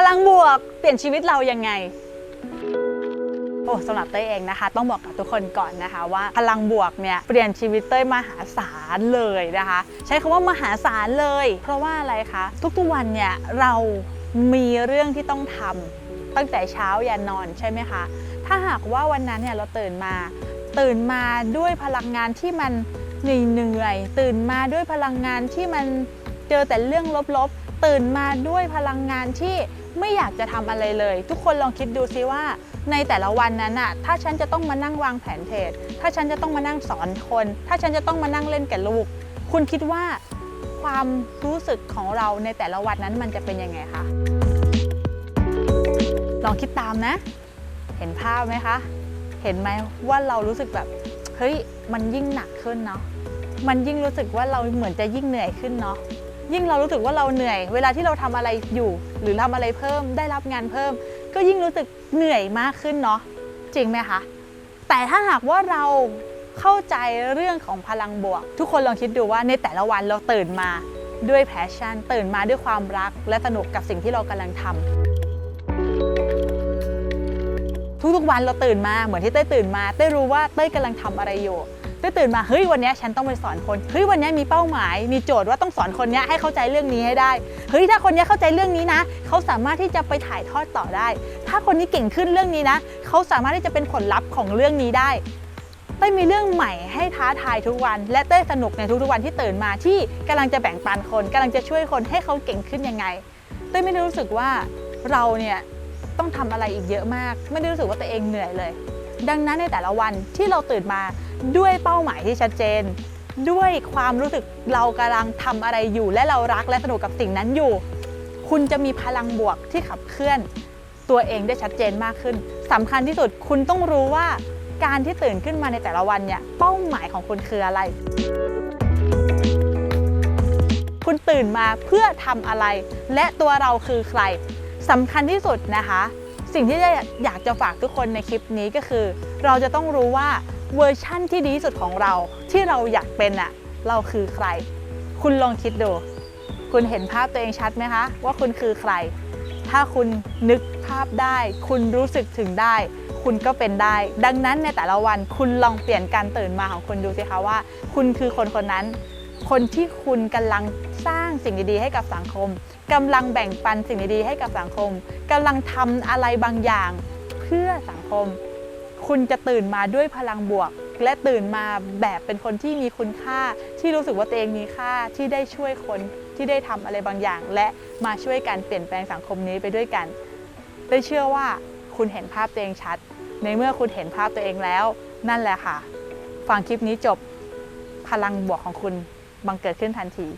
พลังบวกเปลี่ยนชีวิตเรายังไงโอ้สำหรับเต้ยเองนะคะ ต้องบอกกับทุกคนก่อนนะคะว่าพลังบวกเนี่ยเปลี่ยนชีวิตเต้ยมหาศาลเลยนะคะ ใช้คำว่ามหาศาลเลย เพราะว่าอะไรคะทุกๆวันเนี่ยเรามีเรื่องที่ต้องทำตั้งแต่เช้ายันนอนใช่ไหมคะ ถ้าหากว่าวันนั้นเนี่ยเราตื่นมา ตื่นมาด้วยพลังงานที่มันเหนื่อยตื่นมาด้วยพลังงานที่มันเจอแต่เรื่องลบๆ ตื่นมาด้วยพลังงานที่ ไม่อยากจะทำอะไรเลย ทุกคนลองคิดดูซิว่า ในแต่ละวันนั้นอะถ้าฉันจะต้องมานั่งวางแผนเทรดถ้าฉันจะต้องมานั่งสอนคน ถ้าฉันจะต้องมานั่งเล่นกับลูก คุณคิดว่าความรู้สึกของเราในแต่ละวันนั้นมันจะเป็นยังไงคะลองคิดตามนะ เห็นภาพไหมคะ เห็นไหมว่าเรารู้สึกแบบเฮ้ยมันยิ่งหนักขึ้นเนาะมันยิ่งรู้สึกว่าเราเหมือนจะยิ่งเหนื่อยขึ้นเนาะ ยิ่งเรารู้สึกว่าเราเหนื่อย เวลาที่เราทำอะไรอยู่ หรือทำอะไรเพิ่มได้รับงานเพิ่ม ก็ยิ่งรู้สึกเหนื่อยมากขึ้นเนาะจริงไหมคะ แต่ถ้าหากว่าเราเข้าใจเรื่องของพลังบวก ทุกคนลองคิดดูว่าในแต่ละวันเราตื่นมาด้วยแพชชั่น ตื่นมาด้วยความรัก และสนุกกับสิ่งที่เรากำลังทำทุกๆวันเราตื่นมาเหมือนที่เต้ยตื่นมาเต้ยรู้ว่าเต้ยกำลังทำอะไรอยู่ ต้ยตื่นมาเฮ้ยวันนี้ฉันต้องไปสอนคนเฮ้ยวันนี้มีเป้าหมาย มีโจทย์ว่าต้องสอนคนนี้ให้เข้าใจเรื่องนี้ให้ได้เฮ้ยถ้าคนนี้เข้าใจเรื่องนี้นะ เขาสามารถที่จะไปถ่ายทอดต่อได้ ถ้าคนนี้เก่งขึ้นเรื่องนี้นะ เขาสามารถที่จะเป็นผลลัพธ์ของเรื่องนี้ได้เต้ยมีเรื่องใหม่ให้ท้าทายทุกวัน และเต้ยสนุกในทุกๆวันที่ตื่นมาที่กำลังจะแบ่งปันคนกำลังจะช่วยคนให้เขาเก่งขึ้นยังไง เต้ยไม่ได้รู้สึกว่าเราเนี่ยต้องทำอะไรอีกเยอะมาก ไม่ได้รู้สึกว่าตัวเองเหนื่อยเลย ดังนั้นในแต่ละวันที่เราตื่นมา ด้วยเป้าหมายที่ชัดเจน ด้วยความรู้สึกเรากำลังทำอะไรอยู่ และเรารักและสนุกกับสิ่งนั้นอยู่ คุณจะมีพลังบวกที่ขับเคลื่อน ตัวเองได้ชัดเจนมากขึ้นสำคัญที่สุดคุณต้องรู้ว่าการที่ตื่นขึ้นมาในแต่ละวันเนี่ยเป้าหมายของคุณคืออะไร คุณตื่นมาเพื่อทำอะไร และตัวเราคือใครสำคัญที่สุดนะคะ สิ่งที่อยากจะฝากทุกคนในคลิปนี้ก็คือ เราจะต้องรู้ว่า เวอร์ชั่นที่ดีที่สุดของเราที่เราอยากเป็นอะเราคือใคร คุณลองคิดดู คุณเห็นภาพตัวเองชัดไหมคะ ว่าคุณคือใคร ถ้าคุณนึกภาพได้ คุณรู้สึกถึงได้ คุณก็เป็นได้ ดังนั้นในแต่ละวันคุณลองเปลี่ยนการตื่นมาของคุณดูสิคะว่า คุณคือคนคนนั้น คนที่คุณกำลังสร้างสิ่งดีๆให้กับสังคมกำลังแบ่งปันสิ่งดีๆให้กับสังคมกำลังทำอะไรบางอย่างเพื่อสังคม คุณจะตื่นมาด้วยพลังบวก และตื่นมาแบบเป็นคนที่มีคุณค่า ที่รู้สึกว่าตัวเองมีค่าที่ได้ช่วยคนที่ได้ทำอะไรบางอย่าง และมาช่วยกันเปลี่ยนแปลงสังคมนี้ไปด้วยกันได้เชื่อว่าคุณเห็นภาพตัวเองชัด ในเมื่อคุณเห็นภาพตัวเองแล้ว นั่นแหละค่ะ ฟังคลิปนี้จบพลังบวกของคุณบังเกิดขึ้นทันที